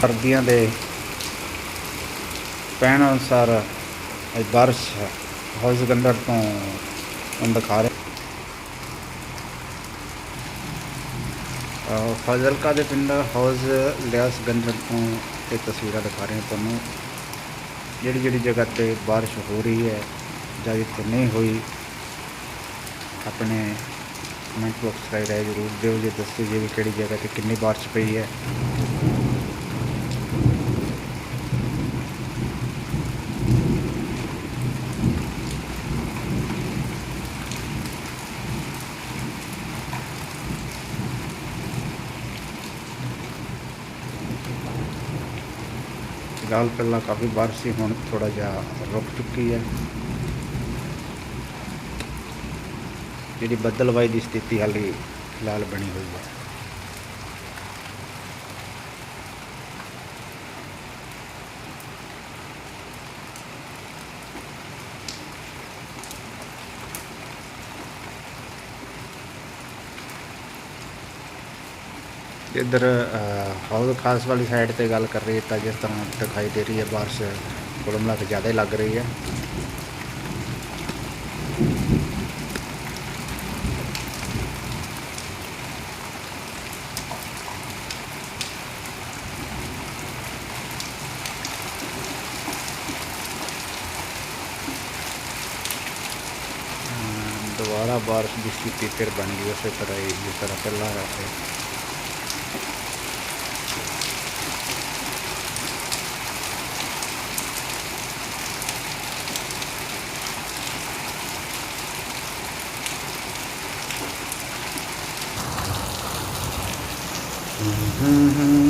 ਸਰਦੀਆਂ ਦੇ ਪੈਣ ਅਨੁਸਾਰ ਅੱਜ ਬਾਰਿਸ਼ ਹਾਊਸ ਗੰਡਰ ਤੋਂ ਦਿਖਾ ਰਹੇ ਅਹ ਦੇ ਪਿੰਡ ਹੌਜ਼ ਲਿਆਸ ਗੰਡਰ ਤੋਂ ਇਹ ਤਸਵੀਰਾਂ ਦਿਖਾ ਰਹੇ ਹਾਂ ਤੁਹਾਨੂੰ। ਜਿਹੜੀ ਜਿਹੜੀ ਜਗ੍ਹਾ ਤੇ ਬਾਰਿਸ਼ ਹੋ ਰਹੀ ਹੈ, ਜਾਂ ਜਿੱਥੇ ਨਹੀਂ ਹੋਈ, ਆਪਣੇ ਕਮੈਂਟ ਬਾਕਸ ਰਾਹੀਂ ਜ਼ਰੂਰ ਦਿਓ। ਜੇ ਦੱਸੋ ਜੇ ਵੀ ਕਿਹੜੀ ਜਗ੍ਹਾ ਤੇ ਕਿੰਨੀ ਬਾਰਿਸ਼ ਪਈ ਹੈ। ਫਿਲਹਾਲ ਪਹਿਲਾਂ ਕਾਫੀ ਬਾਰਿਸ਼ ਸੀ, ਹੁਣ ਥੋੜਾ ਜਿਹਾ ਰੁਕ ਚੁੱਕੀ ਹੈ। ਜਿਹੜੀ ਬੱਦਲਵਾਈ ਦੀ ਸਥਿਤੀ ਹਾਲੇ ਫਿਲਹਾਲ ਬਣੀ ਹੋਈ ਹੈ। ਇੱਧਰ ਹਾਊਸ ਖਾਸ ਵਾਲੀ ਸਾਈਡ ਤੇ ਗੱਲ ਕਰ ਰਹੀ ਤਾਂ ਜਿਸ ਤਰ੍ਹਾਂ ਦਿਖਾਈ ਦੇ ਰਹੀ ਹੈ ਬਾਰਿਸ਼ ਕੁੱਲ ਮਿਲਾ ਕੇ ਜ਼ਿਆਦਾ ਹੀ ਲੱਗ ਰਹੀ ਹੈ ਅਮ ਦੁਬਾਰਾ ਬਾਰਿਸ਼ ਦੀ ਸਥਿਤੀ ਫਿਰ ਬਣ ਗਈ ਉਸੇ ਤਰ੍ਹਾਂ ਹੀ ਜਿਸ Mm-hmm.